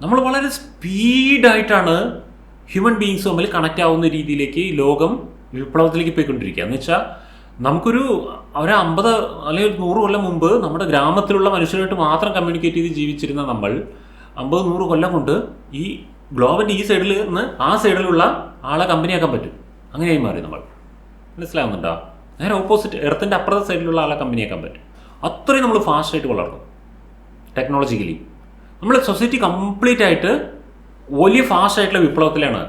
നമ്മൾ വളരെ സ്പീഡായിട്ടാണ് ഹ്യൂമൻ ബീങ്സ് തമ്മിൽ കണക്റ്റ് ആവുന്ന രീതിയിലേക്ക് ലോകം വിപ്ലവത്തിലേക്ക് പോയിക്കൊണ്ടിരിക്കുക. എന്ന് വെച്ചാൽ നമുക്കൊരു ഒരു അമ്പത് അല്ലെങ്കിൽ നൂറ് കൊല്ലം മുമ്പ് നമ്മുടെ ഗ്രാമത്തിലുള്ള മനുഷ്യരുമായിട്ട് മാത്രം കമ്മ്യൂണിക്കേറ്റ് ചെയ്ത് ജീവിച്ചിരുന്ന നമ്മൾ അമ്പത് നൂറ് കൊല്ലം കൊണ്ട് ഈ ഗ്ലോബിന്റെ ഈ സൈഡിൽ നിന്ന് ആ സൈഡിലുള്ള ആളെ കമ്പനിയാക്കാൻ പറ്റും. അങ്ങനെയായി മാറി നമ്മൾ. മനസ്സിലാവുന്നുണ്ടോ? നേരെ ഓപ്പോസിറ്റ് എർത്തിന്റെ അപ്പുറത്തെ സൈഡിലുള്ള ആളെ കമ്പനിയാക്കാൻ പറ്റും. അത്രയും നമ്മൾ ഫാസ്റ്റായിട്ട് വളർന്നു. ടെക്നോളജിക്കലി നമ്മൾ സൊസൈറ്റി കംപ്ലീറ്റ് ആയിട്ട് വലിയ ഫാസ്റ്റ് ആയിട്ടുള്ള വിപ്ലവത്തിലാണ്.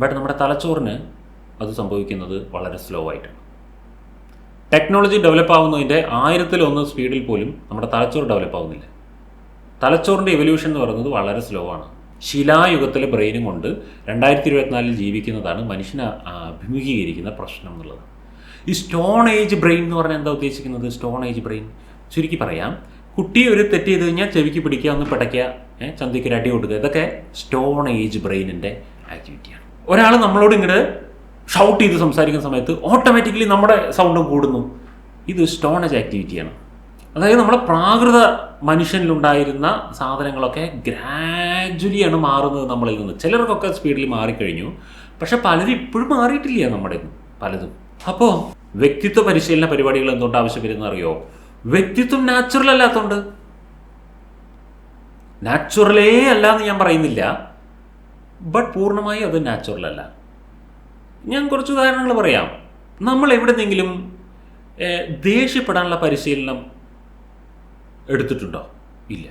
ബട്ട് നമ്മുടെ തലച്ചോറിന് അത് സംഭവിക്കുന്നത് വളരെ സ്ലോ ആയിട്ടാണ് ടെക്നോളജി ഡെവലപ്പ് ആവുന്നതിന്റെ ആയിരത്തിലൊന്ന് സ്പീഡിൽ പോലും നമ്മുടെ തലച്ചോറ് ഡെവലപ്പ് ആവുന്നില്ല. തലച്ചോറിന്റെ എവല്യൂഷൻ എന്ന് പറയുന്നത് വളരെ സ്ലോ ആണ്. ശിലായുഗത്തിലെ ബ്രെയിനും കൊണ്ട് രണ്ടായിരത്തി ഇരുപത്തിനാലിൽ ജീവിക്കുന്നതാണ് മനുഷ്യനെ അഭിമുഖീകരിക്കുന്ന പ്രശ്നം എന്നുള്ളത്. ഈ സ്റ്റോൺ ഏജ് ബ്രെയിൻ എന്ന് പറഞ്ഞാൽ എന്താ ഉദ്ദേശിക്കുന്നത്? സ്റ്റോൺ ഏജ് ബ്രെയിൻ ചുരുക്കി പറയാം കുട്ടി ഒരു തെറ്റ് ചെയ്ത് കഴിഞ്ഞാൽ ചെവിക്ക് പിടിക്കുക ഒന്ന് പിടയ്ക്കുക ഏഹ് ചന്തിക്ക് അടി കൊടുക്കുക. ഇതൊക്കെ സ്റ്റോൺ ഏജ് ബ്രെയിനിന്റെ ആക്ടിവിറ്റിയാണ് ഒരാൾ നമ്മളോട് ഇങ്ങോട്ട് ഷൗട്ട് ചെയ്ത് സംസാരിക്കുന്ന സമയത്ത് ഓട്ടോമാറ്റിക്കലി നമ്മുടെ സൗണ്ടും കൂടുന്നു. ഇത് സ്റ്റോൺ ഏജ് ആക്ടിവിറ്റിയാണ് അതായത് നമ്മുടെ പ്രാകൃത മനുഷ്യനിലുണ്ടായിരുന്ന സാധനങ്ങളൊക്കെ ഗ്രാജുവലിയാണ് മാറുന്നത് നമ്മളിൽ നിന്ന്. ചിലർക്കൊക്കെ സ്പീഡിൽ മാറിക്കഴിഞ്ഞു. പക്ഷെ പലരും ഇപ്പോഴും മാറിയിട്ടില്ല നമ്മുടെ പലതും. അപ്പോൾ വ്യക്തിത്വ പരിശീലന പരിപാടികൾ എന്തുകൊണ്ട് ആവശ്യം വരുന്ന അറിയോ? വ്യക്തിത്വം നാച്ചുറൽ അല്ലാത്തതുകൊണ്ട് നാച്ചുറലേ അല്ല എന്ന് ഞാൻ പറയുന്നില്ല. ബട്ട് പൂർണമായി അത് നാച്ചുറൽ അല്ല. ഞാൻ കുറച്ച് ഉദാഹരണങ്ങൾ പറയാം. നമ്മൾ എവിടെന്നെങ്കിലും ദേഷ്യപ്പെടാനുള്ള പരിശീലനം എടുത്തിട്ടുണ്ടോ? ഇല്ല.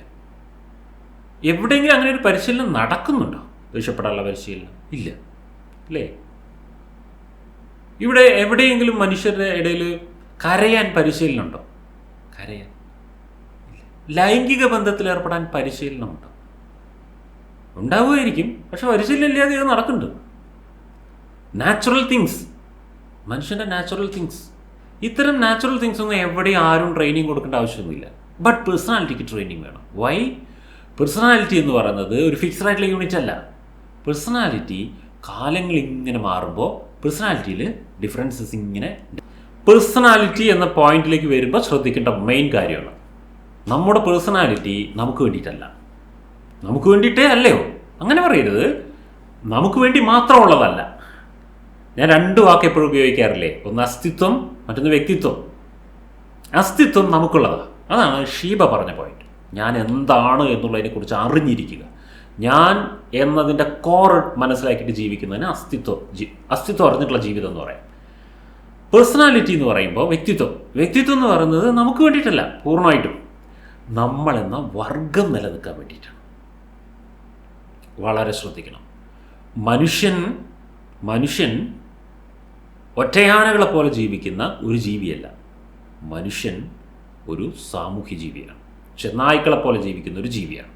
എവിടെയെങ്കിലും അങ്ങനെ ഒരു പരിശീലനം നടക്കുന്നുണ്ടോ? ദേഷ്യപ്പെടാനുള്ള പരിശീലനം? ഇല്ല. അല്ലേ? ഇവിടെ എവിടെയെങ്കിലും മനുഷ്യരുടെ ഇടയിൽ കരയാൻ പരിശീലനം ഉണ്ടോ? കരയാൻ. ലൈംഗിക ബന്ധത്തിൽ ഏർപ്പെടാൻ പരിശീലനം ഉണ്ടാവും ഉണ്ടാവുമായിരിക്കും പക്ഷെ പരിശീലനം ഇല്ലാതെ ഇത് നടക്കുന്നുണ്ട്. നാച്ചുറൽ തിങ്സ് മനുഷ്യന്റെ നാച്ചുറൽ തിങ്സ് ഇത്തരം നാച്ചുറൽ തിങ്സ് ഒന്നും എവിടെയും ആരും ട്രെയിനിങ് കൊടുക്കേണ്ട ആവശ്യമൊന്നുമില്ല. ബട്ട് പേഴ്സണാലിറ്റിക്ക് ട്രെയിനിങ് വേണം. വൈ പേഴ്സണാലിറ്റി എന്ന് പറയുന്നത് ഒരു ഫിക്സ്ഡ് ആയിട്ടുള്ള യൂണിറ്റ് അല്ല. പേഴ്സണാലിറ്റി കാലങ്ങൾ ഇങ്ങനെ മാറുമ്പോൾ പേഴ്സണാലിറ്റിയിൽ ഡിഫറൻസസ് ഇങ്ങനെ പേഴ്സണാലിറ്റി എന്ന പോയിന്റിലേക്ക് വരുമ്പോൾ ശ്രദ്ധിക്കേണ്ട മെയിൻ കാര്യമാണ്. നമ്മുടെ പേഴ്സണാലിറ്റി നമുക്ക് വേണ്ടിയിട്ടല്ല. നമുക്ക് വേണ്ടിയിട്ടേ അല്ലയോ? അങ്ങനെ പറയരുത്. നമുക്ക് വേണ്ടി മാത്രമുള്ളതല്ല. ഞാൻ രണ്ട് വാക്ക് എപ്പോഴും ഉപയോഗിക്കാറില്ലേ? ഒന്ന് അസ്തിത്വം മറ്റൊന്ന് വ്യക്തിത്വം. അസ്തിത്വം നമുക്കുള്ളതാണ് അതാണ് ഷീബ പറഞ്ഞ പോയിന്റ് ഞാൻ എന്താണ് എന്നുള്ളതിനെക്കുറിച്ച് അറിഞ്ഞിരിക്കുക. ഞാൻ എന്നതിന്റെ കോർ മനസ്സിലാക്കിയിട്ട് ജീവിക്കുന്നതിന് അസ്തിത്വം അസ്തിത്വം അറിഞ്ഞിട്ടുള്ള ജീവിതം എന്ന് പറയാം. പേഴ്സണാലിറ്റി എന്ന് പറയുമ്പോൾ വ്യക്തിത്വം. വ്യക്തിത്വം എന്ന് പറയുന്നത് നമുക്ക് വേണ്ടിയിട്ടല്ല പൂർണമായിട്ടും. നമ്മളെന്ന വർഗം നിലനിൽക്കാൻ വേണ്ടിയിട്ടാണ്. വളരെ ശ്രദ്ധിക്കണം. മനുഷ്യൻ മനുഷ്യൻ ഒറ്റയാനകളെ പോലെ ജീവിക്കുന്ന ഒരു ജീവിയല്ല. മനുഷ്യൻ ഒരു സാമൂഹ്യ ജീവിയാണ്. ചെന്നായ്ക്കളെ പോലെ ജീവിക്കുന്ന ഒരു ജീവിയാണ്.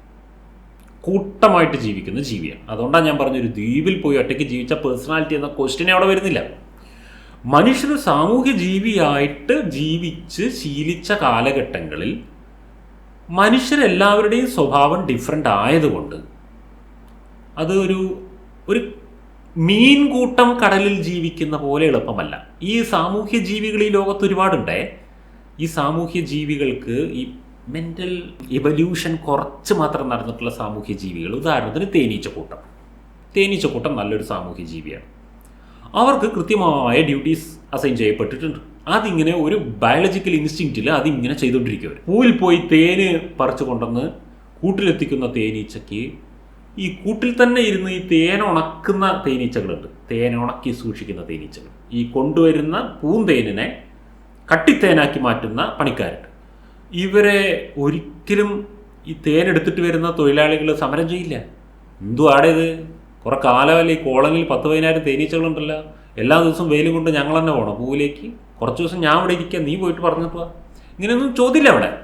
കൂട്ടമായിട്ട് ജീവിക്കുന്ന ജീവിയാണ്. അതുകൊണ്ടാണ് ഞാൻ പറഞ്ഞ ഒരു ദ്വീപിൽ പോയി ഒറ്റയ്ക്ക് ജീവിച്ച പേഴ്സണാലിറ്റി എന്ന ക്വസ്റ്റിനെ അവിടെ വരുന്നില്ല. മനുഷ്യർ സാമൂഹ്യ ജീവിയായിട്ട് ജീവിച്ച് ശീലിച്ച കാലഘട്ടങ്ങളിൽ മനുഷ്യരെല്ലാവരുടെയും സ്വഭാവം ഡിഫറെന്റ് ആയതുകൊണ്ട് അത് ഒരു ഒരു മീൻ കൂട്ടം കടലിൽ ജീവിക്കുന്ന പോലെ എളുപ്പമല്ല. ഈ സാമൂഹ്യ ജീവികൾ ഈ ലോകത്ത് ഒരുപാടുണ്ടേ. ഈ സാമൂഹ്യ ജീവികൾക്ക് ഈ മെന്റൽ ഇവല്യൂഷൻ കുറച്ച് മാത്രം നടന്നിട്ടുള്ള സാമൂഹ്യ ജീവികൾ. ഉദാഹരണത്തിന് തേനീച്ചക്കൂട്ടം. തേനീച്ചക്കൂട്ടം നല്ലൊരു സാമൂഹ്യ ജീവിയാണ്. അവർക്ക് കൃത്യമായ ഡ്യൂട്ടീസ് അസൈൻ ചെയ്യപ്പെട്ടിട്ടുണ്ട്. അതിങ്ങനെ ഒരു ബയോളജിക്കൽ ഇൻസ്റ്റിങ്ക്റ്റിൽ അതിങ്ങനെ ചെയ്തുകൊണ്ടിരിക്കും പൂവിൽ പോയി തേന് പറിച്ചു കൊണ്ടുവന്ന് കൂട്ടിലെത്തിക്കുന്ന തേനീച്ചയ്ക്ക് ഈ കൂട്ടിൽ തന്നെ ഇരുന്ന് ഈ തേൻ ഉണക്കുന്ന തേനീച്ചകളുണ്ട്. തേൻ ഉണക്കി സൂക്ഷിക്കുന്ന തേനീച്ചകൾ. ഈ കൊണ്ടുവരുന്ന പൂന്തേനിനെ കട്ടിത്തേനാക്കി മാറ്റുന്ന പണിക്കാരുണ്ട്. ഇവരെ ഒരിക്കലും ഈ തേനെടുത്തിട്ട് വരുന്ന തൊഴിലാളികൾ സമരം ചെയ്യില്ല. എന്തു ആടേത് കുറെ കാലമല്ലേ ഈ കോളനിയിൽ പത്ത് പതിനായിരം തേനീച്ചകളുണ്ടല്ലോ. എല്ലാ ദിവസവും വെയിലും കൊണ്ട് ഞങ്ങൾ തന്നെ പോകണം പൂവിലേക്ക്. കുറച്ച് ദിവസം ഞാൻ ഇവിടെ ഇരിക്കാം നീ പോയിട്ട് പറഞ്ഞിട്ട് ഇങ്ങനെയൊന്നും ചോദ്യമില്ല അവിടെ.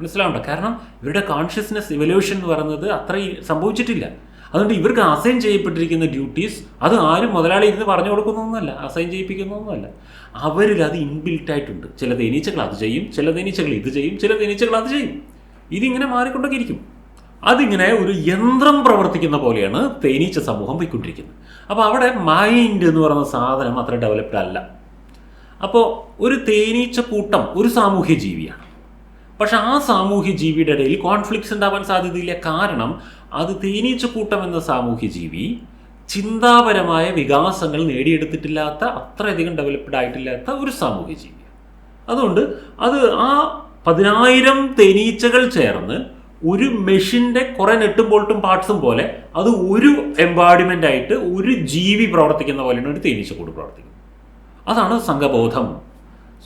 മനസ്സിലാവണ്ട? കാരണം ഇവരുടെ കോൺഷ്യസ്നെസ് ഇവല്യൂഷൻ എന്ന് പറയുന്നത് അത്ര സംഭവിച്ചിട്ടില്ല. അതുകൊണ്ട് ഇവർക്ക് അസൈൻ ചെയ്യപ്പെട്ടിരിക്കുന്ന ഡ്യൂട്ടീസ് അത് ആരും മുതലാളി ഇരുന്ന് പറഞ്ഞു കൊടുക്കുന്നൊന്നുമല്ല അസൈൻ ചെയ്യിപ്പിക്കുന്നൊന്നുമല്ല. അവരിൽ അത് ഇൻബിൽറ്റ് ആയിട്ടുണ്ട്. ചില തേനീച്ചകൾ അത് ചെയ്യും ചില തേനീച്ചകൾ ഇത് ചെയ്യും ചില തേനീച്ചകൾ അത് ചെയ്യും. ഇതിങ്ങനെ മാറിക്കൊണ്ടൊക്കെ ഇരിക്കും. അതിങ്ങനെ ഒരു യന്ത്രം പ്രവർത്തിക്കുന്ന പോലെയാണ് തേനീച്ച സമൂഹം പോയിക്കൊണ്ടിരിക്കുന്നത്. അപ്പോൾ അവിടെ മൈൻഡ് എന്ന് പറയുന്ന സാധനം അത്ര ഡെവലപ്ഡ് അല്ല. അപ്പോൾ ഒരു തേനീച്ച കൂട്ടം ഒരു സാമൂഹ്യ ജീവിയാണ്. പക്ഷെ ആ സാമൂഹ്യ ജീവിയുടെ ഇടയിൽ കോൺഫ്ലിക്ട്സ് ഉണ്ടാവാൻ സാധ്യതയില്ല. കാരണം അത് തേനീച്ച കൂട്ടം എന്ന സാമൂഹ്യ ജീവി ചിന്താപരമായ വികാസങ്ങൾ നേടിയെടുത്തിട്ടില്ലാത്ത അത്രയധികം ഡെവലപ്ഡ് ആയിട്ടില്ലാത്ത ഒരു സാമൂഹ്യ ജീവിയാണ്. അതുകൊണ്ട് അത് ആ പതിനായിരം തേനീച്ചകൾ ചേർന്ന് ഒരു മെഷീന്റെ കുറെ നെട്ടും ബോൾട്ടും പാർട്സും പോലെ അത് ഒരു എംബാഡിമെന്റ് ആയിട്ട് ഒരു ജീവി പ്രവർത്തിക്കുന്ന പോലെയാണ് ഒരു തേനീച്ചക്കൂട് പ്രവർത്തിക്കുന്നത്. അതാണ് സംഘബോധം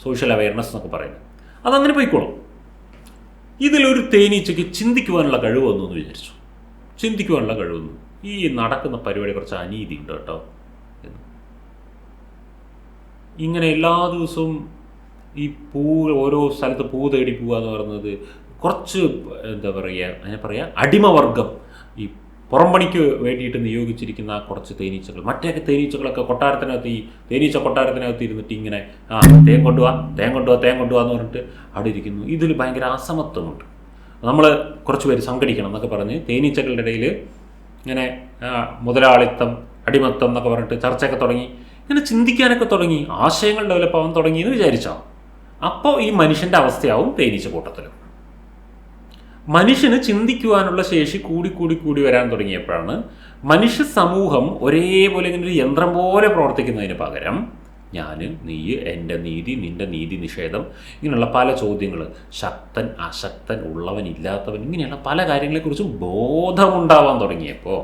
സോഷ്യൽ അവയർനെസ് എന്നൊക്കെ പറയുന്നത്. അതങ്ങനെ പോയിക്കോളും. ഇതിലൊരു തേനീച്ചയ്ക്ക് ചിന്തിക്കുവാനുള്ള കഴിവൊന്നു എന്ന് വിചാരിച്ചു. ചിന്തിക്കുവാനുള്ള കഴിവൊന്നു ഈ നടക്കുന്ന പരിപാടി കുറച്ച് അനീതി ഉണ്ട് കേട്ടോ. ഇങ്ങനെ എല്ലാ ദിവസവും ഈ പൂ ഓരോ സ്ഥലത്ത് പൂ തേടി പോവുക എന്ന് പറയുന്നത് കുറച്ച് എന്താ പറയുക അതിനെ പറയുക അടിമവർഗം. ഈ പുറംപണിക്ക് വേണ്ടിയിട്ട് നിയോഗിച്ചിരിക്കുന്ന കുറച്ച് തേനീച്ചകൾ. മറ്റേ തേനീച്ചകളൊക്കെ കൊട്ടാരത്തിനകത്ത് ഈ തേനീച്ച കൊട്ടാരത്തിനകത്ത് ഇരുന്നിട്ട് ഇങ്ങനെ ആ തേൻ കൊണ്ടുപോവാ തേൻ കൊണ്ടുപോവാ തേൻ കൊണ്ടുപോവാ എന്ന് പറഞ്ഞിട്ട് അവിടെ ഇരിക്കുന്നു. ഇതിൽ ഭയങ്കര അസമത്വമുണ്ട്. നമ്മൾ കുറച്ച് പേര് സംഘടിക്കണം എന്നൊക്കെ പറഞ്ഞ് തേനീച്ചകളുടെ ഇടയിൽ ഇങ്ങനെ മുതലാളിത്തം അടിമത്തം എന്നൊക്കെ പറഞ്ഞിട്ട് ചർച്ചയൊക്കെ തുടങ്ങി. ഇങ്ങനെ ചിന്തിക്കാനൊക്കെ തുടങ്ങി. ആശയങ്ങൾ ഡെവലപ്പ് ആവാൻ തുടങ്ങി എന്ന് വിചാരിച്ചാൽ അപ്പോൾ ഈ മനുഷ്യന്റെ അവസ്ഥയാവും തേനീച്ച കൂട്ടത്തിലും. മനുഷ്യന് ചിന്തിക്കുവാനുള്ള ശേഷി കൂടി കൂടി കൂടി വരാൻ തുടങ്ങിയപ്പോഴാണ് മനുഷ്യ സമൂഹം ഒരേപോലെ ഇങ്ങനെ ഒരു യന്ത്രം പോലെ പ്രവർത്തിക്കുന്നതിന് പകരം ഞാൻ നീ എന്റെ നീതി നിന്റെ നീതി നിഷേധം ഇങ്ങനെയുള്ള പല ചോദ്യങ്ങൾ ശക്തൻ അശക്തൻ ഉള്ളവൻ ഇല്ലാത്തവൻ ഇങ്ങനെയുള്ള പല കാര്യങ്ങളെക്കുറിച്ചും ബോധമുണ്ടാവാൻ തുടങ്ങിയപ്പോൾ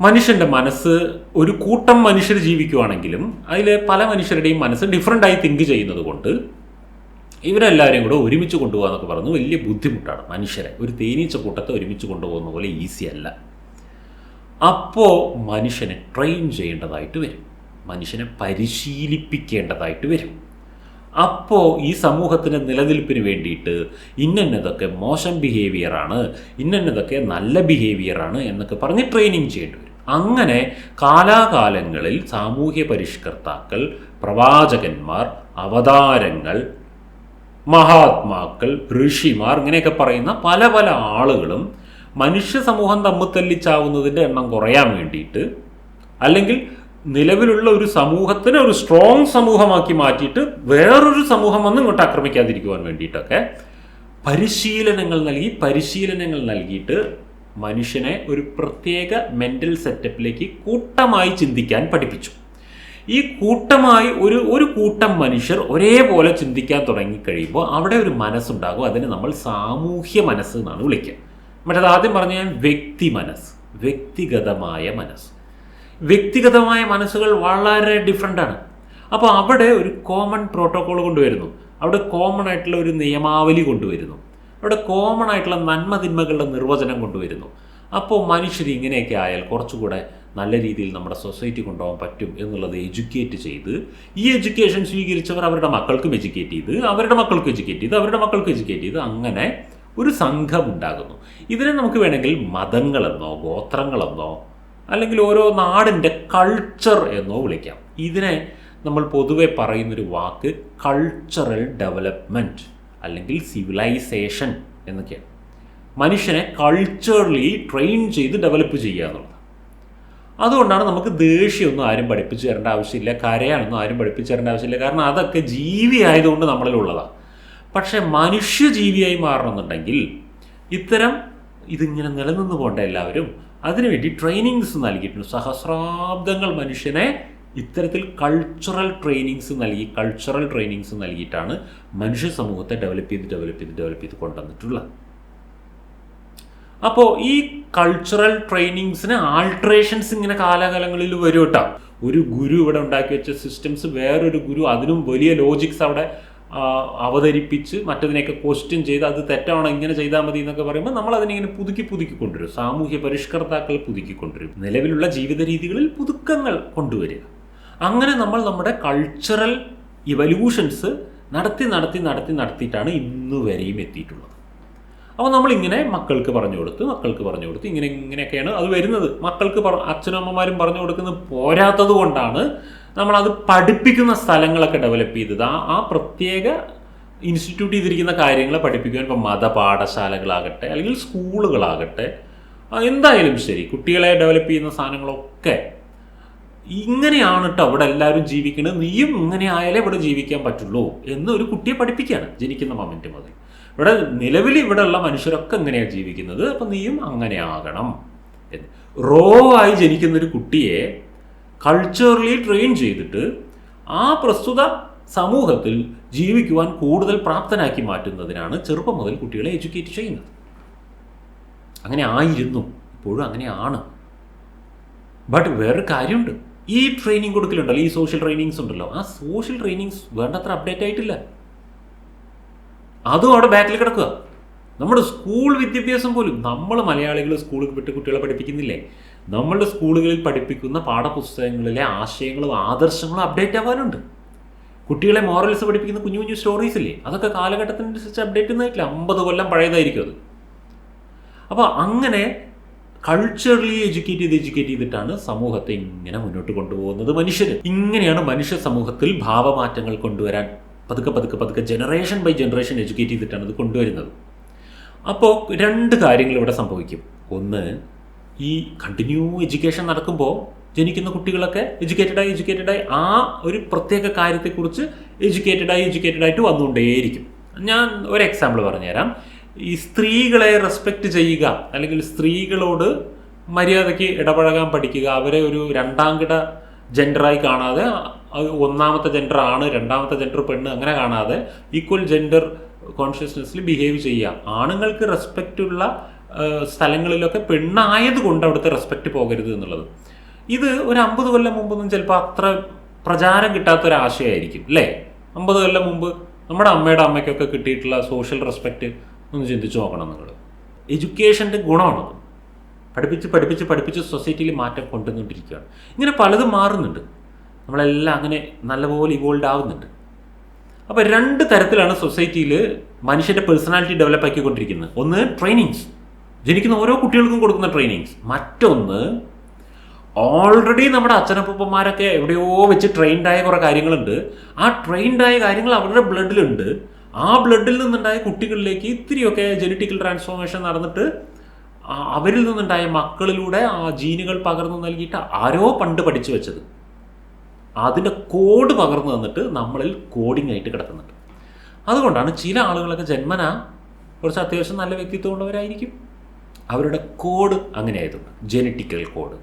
മനുഷ്യന്റെ മനസ്സ് ഒരു കൂട്ടം മനുഷ്യർ ജീവിക്കുവാണെങ്കിലും അതിലെ പല മനുഷ്യരുടെയും മനസ്സ് ഡിഫറെന്റായി തിങ്ക് ചെയ്യുന്നത് കൊണ്ട് ഇവരെല്ലാവരെയും കൂടെ ഒരുമിച്ച് കൊണ്ടുപോകുക എന്നൊക്കെ പറഞ്ഞു. വലിയ ബുദ്ധിമുട്ടാണ് മനുഷ്യരെ. ഒരു തേനീച്ച കൂട്ടത്തെ ഒരുമിച്ച് കൊണ്ടുപോകുന്ന പോലെ ഈസി അല്ല. അപ്പോൾ മനുഷ്യനെ ട്രെയിൻ ചെയ്യേണ്ടതായിട്ട് വരും. മനുഷ്യനെ പരിശീലിപ്പിക്കേണ്ടതായിട്ട് വരും. അപ്പോൾ ഈ സമൂഹത്തിന്റെ നിലനിൽപ്പിന് വേണ്ടിയിട്ട് ഇന്നതൊക്കെ മോശം ബിഹേവിയറാണ് ഇന്നതൊക്കെ നല്ല ബിഹേവിയറാണ് എന്നൊക്കെ പറഞ്ഞ് ട്രെയിനിങ് ചെയ്യേണ്ടി വരും. അങ്ങനെ കാലാകാലങ്ങളിൽ സാമൂഹ്യ പരിഷ്കർത്താക്കൾ പ്രവാചകന്മാർ അവതാരങ്ങൾ മഹാത്മാക്കൾ ഋഷിമാർ ഇങ്ങനെയൊക്കെ പറയുന്ന പല പല ആളുകളും മനുഷ്യ സമൂഹം തമ്മിൽ തല്ലിച്ചാവുന്നതിന്റെ എണ്ണം കുറയാൻ വേണ്ടിയിട്ട് അല്ലെങ്കിൽ നിലവിലുള്ള ഒരു സമൂഹത്തിനെ ഒരു സ്ട്രോങ് സമൂഹമാക്കി മാറ്റിയിട്ട് വേറൊരു സമൂഹം വന്ന് ഇങ്ങോട്ട് ആക്രമിക്കാതിരിക്കുവാൻ വേണ്ടിയിട്ടൊക്കെ പരിശീലനങ്ങൾ നൽകി പരിശീലനങ്ങൾ നൽകിയിട്ട് മനുഷ്യനെ ഒരു പ്രത്യേക മെന്റൽ സെറ്റപ്പിലേക്ക് കൂട്ടമായി ചിന്തിക്കാൻ പഠിപ്പിച്ചു. ഈ കൂട്ടമായി ഒരു ഒരു കൂട്ടം മനുഷ്യർ ഒരേപോലെ ചിന്തിക്കാൻ തുടങ്ങിക്കഴിയുമ്പോൾ അവിടെ ഒരു മനസ്സുണ്ടാകും. അതിനെ നമ്മൾ സാമൂഹ്യ മനസ്സ് എന്നാണ് വിളിക്കുക. മറ്റേത് ആദ്യം പറഞ്ഞ ഞാൻ വ്യക്തി മനസ്സ് വ്യക്തിഗതമായ മനസ്സ്. വ്യക്തിഗതമായ മനസ്സുകൾ വളരെ ഡിഫറെന്റ് ആണ്. അപ്പോൾ അവിടെ ഒരു കോമൺ പ്രോട്ടോകോൾ കൊണ്ടുവരുന്നു. അവിടെ കോമൺ ആയിട്ടുള്ള ഒരു നിയമാവലി കൊണ്ടുവരുന്നു. അവിടെ കോമൺ ആയിട്ടുള്ള നന്മതിന്മകളുടെ നിർവചനം കൊണ്ടുവരുന്നു. അപ്പോൾ മനുഷ്യർ ഇങ്ങനെയൊക്കെ ആയാൽ കുറച്ചുകൂടെ നല്ല രീതിയിൽ നമ്മുടെ സൊസൈറ്റി കൊണ്ടുപോകാൻ പറ്റും എന്നുള്ളത് എഡ്യൂക്കേറ്റ് ചെയ്ത് ഈ എഡ്യൂക്കേഷൻ സ്വീകരിച്ചവർ അവരുടെ മക്കൾക്കും എഡ്യൂക്കേറ്റ് ചെയ്ത് അവരുടെ മക്കൾക്കും എഡ്യൂക്കേറ്റ് ചെയ്ത് അവരുടെ മക്കൾക്കും എഡ്യൂക്കേറ്റ് ചെയ്ത് അങ്ങനെ ഒരു സംഘം ഉണ്ടാകുന്നു. ഇതിനെ നമുക്ക് വേണമെങ്കിൽ മതങ്ങളെന്നോ ഗോത്രങ്ങളെന്നോ അല്ലെങ്കിൽ ഓരോ നാടിന്റെ കൾച്ചർ എന്നോ വിളിക്കാം. ഇതിനെ നമ്മൾ പൊതുവെ പറയുന്നൊരു വാക്ക് കൾച്ചറൽ ഡെവലപ്മെന്റ് അല്ലെങ്കിൽ സിവിലൈസേഷൻ എന്നൊക്കെയാണ്. മനുഷ്യനെ കൾച്ചറലി ട്രെയിൻ ചെയ്ത് ഡെവലപ്പ് ചെയ്യുക എന്നുള്ളത്. അതുകൊണ്ടാണ് നമുക്ക് ദേഷ്യമൊന്നും ആരും പഠിപ്പിച്ചു തരേണ്ട ആവശ്യമില്ല കരയാനൊന്നും ആരും പഠിപ്പിച്ചു തരേണ്ട ആവശ്യമില്ല. കാരണം അതൊക്കെ ജീവി ആയതുകൊണ്ട് നമ്മളിലുള്ളതാണ് പക്ഷേ മനുഷ്യ ജീവിയായി മാറണമെന്നുണ്ടെങ്കിൽ ഇത്തരം ഇതിങ്ങനെ നിലനിന്ന് പോകേണ്ട എല്ലാവരും. അതിനുവേണ്ടി ട്രെയിനിങ്സ് നൽകിയിട്ടുണ്ട്. സഹസ്രാബ്ദങ്ങൾ മനുഷ്യനെ ഇത്തരത്തിൽ കൾച്ചറൽ ട്രെയിനിങ്സ് നൽകി കൾച്ചറൽ ട്രെയിനിങ്സ് നൽകിയിട്ടാണ് മനുഷ്യ സമൂഹത്തെ ഡെവലപ്പ് ചെയ്ത് ഡെവലപ്പ് ചെയ്ത് ഡെവലപ്പ് ചെയ്ത് കൊണ്ടുവന്നിട്ടുള്ളത്. അപ്പോൾ ഈ കൾച്ചറൽ ട്രെയിനിങ്സിന് ആൾട്രേഷൻസ് ഇങ്ങനെ കാലാകാലങ്ങളിൽ വരും കേട്ടോ ഒരു ഗുരു ഇവിടെ ഉണ്ടാക്കി വെച്ച സിസ്റ്റംസ് വേറൊരു ഗുരു അതിനും വലിയ ലോജിക്സ് അവിടെ അവതരിപ്പിച്ച് മറ്റതിനെയൊക്കെ ക്വസ്റ്റ്യൻ ചെയ്ത് അത് തെറ്റാണോ ഇങ്ങനെ ചെയ്താൽ മതി എന്നൊക്കെ പറയുമ്പോൾ നമ്മൾ അതിനിങ്ങനെ പുതുക്കി പുതുക്കി കൊണ്ടുവരും. സാമൂഹ്യ പരിഷ്കർത്താക്കൾ പുതുക്കി കൊണ്ടുവരും. നിലവിലുള്ള ജീവിത രീതികളിൽ പുതുക്കങ്ങൾ കൊണ്ടുവരിക. അങ്ങനെ നമ്മൾ നമ്മുടെ കൾച്ചറൽ ഇവല്യൂഷൻസ് നടത്തി നടത്തി നടത്തി നടത്തിയിട്ടാണ് ഇന്ന് വരെയും എത്തിയിട്ടുള്ളത്. അപ്പോൾ നമ്മളിങ്ങനെ മക്കൾക്ക് പറഞ്ഞു കൊടുത്ത് മക്കൾക്ക് പറഞ്ഞു കൊടുത്ത് ഇങ്ങനെ ഇങ്ങനെയൊക്കെയാണ് അത് വരുന്നത്. മക്കൾക്ക് പറ അച്ഛനും അമ്മമാരും പറഞ്ഞു കൊടുക്കുന്നത് പോരാത്തത് കൊണ്ടാണ് നമ്മളത് പഠിപ്പിക്കുന്ന സ്ഥലങ്ങളൊക്കെ ഡെവലപ്പ് ചെയ്തത്. ആ ആ പ്രത്യേക ഇൻസ്റ്റിറ്റ്യൂട്ട് ചെയ്തിരിക്കുന്ന കാര്യങ്ങളെ പഠിപ്പിക്കുവാൻ ഇപ്പോൾ മതപാഠശാലകളാകട്ടെ അല്ലെങ്കിൽ സ്കൂളുകളാകട്ടെ എന്തായാലും ശരി. കുട്ടികളെ ഡെവലപ്പ് ചെയ്യുന്ന സാധനങ്ങളൊക്കെ ഇങ്ങനെയാണ് കേട്ടോ ഇവിടെ എല്ലാവരും ജീവിക്കുന്നത് നീയും ഇങ്ങനെ ആയാലേ ഇവിടെ ജീവിക്കാൻ പറ്റുള്ളൂ എന്ന് ഒരു കുട്ടിയെ പഠിപ്പിക്കുകയാണ് ജനിക്കുന്ന മമ്മിന്റെ മുതൽ ഇവിടെ നിലവിൽ ഉള്ള മനുഷ്യരൊക്കെ എങ്ങനെയാണ് ജീവിക്കുന്നത്. അപ്പം നീയും അങ്ങനെ ആകണം എന്ന്. റോ ആയി ജനിക്കുന്ന ഒരു കുട്ടിയെ കൾച്ചറലി ട്രെയിൻ ചെയ്തിട്ട് ആ പ്രസ്തുത സമൂഹത്തിൽ ജീവിക്കുവാൻ കൂടുതൽ പ്രാപ്തനാക്കി മാറ്റുന്നതിനാണ് ചെറുപ്പം മുതൽ കുട്ടികളെ എഡ്യൂക്കേറ്റ് ചെയ്യുന്നത്. അങ്ങനെ ആയിരുന്നു. ഇപ്പോഴും അങ്ങനെയാണ് ബട്ട് വേറൊരു കാര്യമുണ്ട്. ഈ ട്രെയിനിങ് കൊടുക്കലുണ്ടല്ലോ ഈ സോഷ്യൽ ട്രെയിനിങ്സ് ഉണ്ടല്ലോ. ആ സോഷ്യൽ ട്രെയിനിങ്സ് വേണ്ടത്ര അപ്ഡേറ്റ് ആയിട്ടില്ല. അതും അവിടെ ബാക്കിൽ കിടക്കുക. നമ്മുടെ സ്കൂൾ വിദ്യാഭ്യാസം പോലും നമ്മൾ മലയാളികൾ സ്കൂളിൽ വിട്ട് കുട്ടികളെ പഠിപ്പിക്കുന്നില്ലേ? നമ്മളുടെ സ്കൂളുകളിൽ പഠിപ്പിക്കുന്ന പാഠപുസ്തകങ്ങളിലെ ആശയങ്ങളും ആദർശങ്ങളും അപ്ഡേറ്റ് ആവാനുണ്ട്. കുട്ടികളെ മോറൽസ് പഠിപ്പിക്കുന്ന കുഞ്ഞു കുഞ്ഞു സ്റ്റോറീസ് ഇല്ലേ? അതൊക്കെ കാലഘട്ടത്തിനനുസരിച്ച് അപ്ഡേറ്റ് ഒന്നായിട്ടില്ല അമ്പത് കൊല്ലം പഴയതായിരിക്കും അത്. അപ്പോൾ അങ്ങനെ കൾച്ചറലി എഡ്യൂക്കേറ്റ് ചെയ്ത് എഡ്യൂക്കേറ്റ് ചെയ്തിട്ടാണ് സമൂഹത്തെ ഇങ്ങനെ മുന്നോട്ട് കൊണ്ടുപോകുന്നത് മനുഷ്യർ ഇങ്ങനെയാണ് മനുഷ്യ സമൂഹത്തിൽ ഭാവമാറ്റങ്ങൾ കൊണ്ടുവരാൻ പതുക്കെ പതുക്കെ പതുക്കെ ജനറേഷൻ ബൈ ജനറേഷൻ എഡ്യൂക്കേറ്റ് ചെയ്തിട്ടാണ് ഇത് കൊണ്ടുവരുന്നത്. അപ്പോൾ രണ്ട് കാര്യങ്ങൾ ഇവിടെ സംഭവിക്കും. ഒന്ന് ഈ കണ്ടിന്യൂ എഡ്യൂക്കേഷൻ നടക്കുമ്പോൾ ജനിക്കുന്ന കുട്ടികളൊക്കെ എഡ്യൂക്കേറ്റഡായി എഡ്യൂക്കേറ്റഡായി ആ ഒരു പ്രത്യേക കാര്യത്തെക്കുറിച്ച് എഡ്യൂക്കേറ്റഡായി എഡ്യൂക്കേറ്റഡായിട്ട് വന്നുകൊണ്ടേയിരിക്കും. ഞാൻ ഒരു എക്സാമ്പിൾ പറഞ്ഞുതരാം. ഈ സ്ത്രീകളെ റെസ്പെക്റ്റ് ചെയ്യുക അല്ലെങ്കിൽ സ്ത്രീകളോട് മര്യാദയ്ക്ക് ഇടപഴകാൻ പഠിക്കുക. അവരെ ഒരു രണ്ടാംകിട ജെൻഡറായി കാണാതെ ഒന്നാമത്തെ ജെൻഡർ ആണ് രണ്ടാമത്തെ ജെൻഡർ പെണ്ണ് അങ്ങനെ കാണാതെ ഈക്വൽ ജെൻഡർ കോൺഷ്യസ്നെസ്സിൽ ബിഹേവ് ചെയ്യുക. ആണുങ്ങൾക്ക് റെസ്പെക്റ്റുള്ള സ്ഥലങ്ങളിലൊക്കെ പെണ്ണായതുകൊണ്ട് അവിടുത്തെ റെസ്പെക്റ്റ് പോകരുത് എന്നുള്ളത്. ഇത് ഒരു അമ്പത് കൊല്ലം മുമ്പൊന്നും ചിലപ്പോൾ അത്ര പ്രചാരം കിട്ടാത്ത ഒരു ആശയമായിരിക്കും അല്ലേ? അമ്പത് കൊല്ലം മുമ്പ് നമ്മുടെ അമ്മയുടെ അമ്മയ്ക്കൊക്കെ കിട്ടിയിട്ടുള്ള സോഷ്യൽ റെസ്പെക്റ്റ് ഒന്ന് ചിന്തിച്ച് നോക്കണം നിങ്ങൾ. എഡ്യൂക്കേഷന്റെ ഗുണമാണത്. പഠിപ്പിച്ച് പഠിപ്പിച്ച് പഠിപ്പിച്ച് സൊസൈറ്റിയിൽ മാറ്റം കൊണ്ടുവന്നുകൊണ്ടിരിക്കുകയാണ്. ഇങ്ങനെ പലതും മാറുന്നുണ്ട്. നമ്മളെല്ലാം അങ്ങനെ നല്ലപോലെ ഇവോൾവ് ആവുന്നുണ്ട്. അപ്പോൾ രണ്ട് തരത്തിലാണ് സൊസൈറ്റിയിൽ മനുഷ്യന്റെ പേഴ്സണാലിറ്റി ഡെവലപ്പ് ആക്കിക്കൊണ്ടിരിക്കുന്നത്. ഒന്ന് ട്രെയിനിങ്സ് ജനിക്കുന്ന ഓരോ കുട്ടികൾക്കും കൊടുക്കുന്ന ട്രെയിനിങ്സ് മറ്റൊന്ന് ഓൾറെഡി നമ്മുടെ അച്ഛനപ്പൂപ്പന്മാരൊക്കെ എവിടെയോ വെച്ച് ട്രെയിൻഡായ കുറേ കാര്യങ്ങളുണ്ട്. ആ ട്രെയിൻഡായ കാര്യങ്ങൾ അവരുടെ ബ്ലഡിലുണ്ട് ആ ബ്ലഡിൽ നിന്നുണ്ടായ കുട്ടികളിലേക്ക് ഇത്തിരിയൊക്കെ ജനറ്റിക്കൽ ട്രാൻസ്ഫോർമേഷൻ നടന്നിട്ട് അവരിൽ നിന്നുണ്ടായ മക്കളിലൂടെ ആ ജീനുകൾ പകർന്നു നൽകിയിട്ട് ആരോ പണ്ട് പഠിച്ചു വെച്ചത്. അതിന്റെ കോഡ് പകർന്നു തന്നിട്ട് നമ്മളിൽ കോഡിംഗ് ആയിട്ട് കിടക്കുന്നുണ്ട്. അതുകൊണ്ടാണ് ചില ആളുകളൊക്കെ ജന്മന കുറച്ച് അത്യാവശ്യം നല്ല വ്യക്തിത്വം ഉള്ളവരായിരിക്കും അവരുടെ കോഡ് അങ്ങനെ ആയതുകൊണ്ട് ജനറ്റിക്കൽ കോഡ്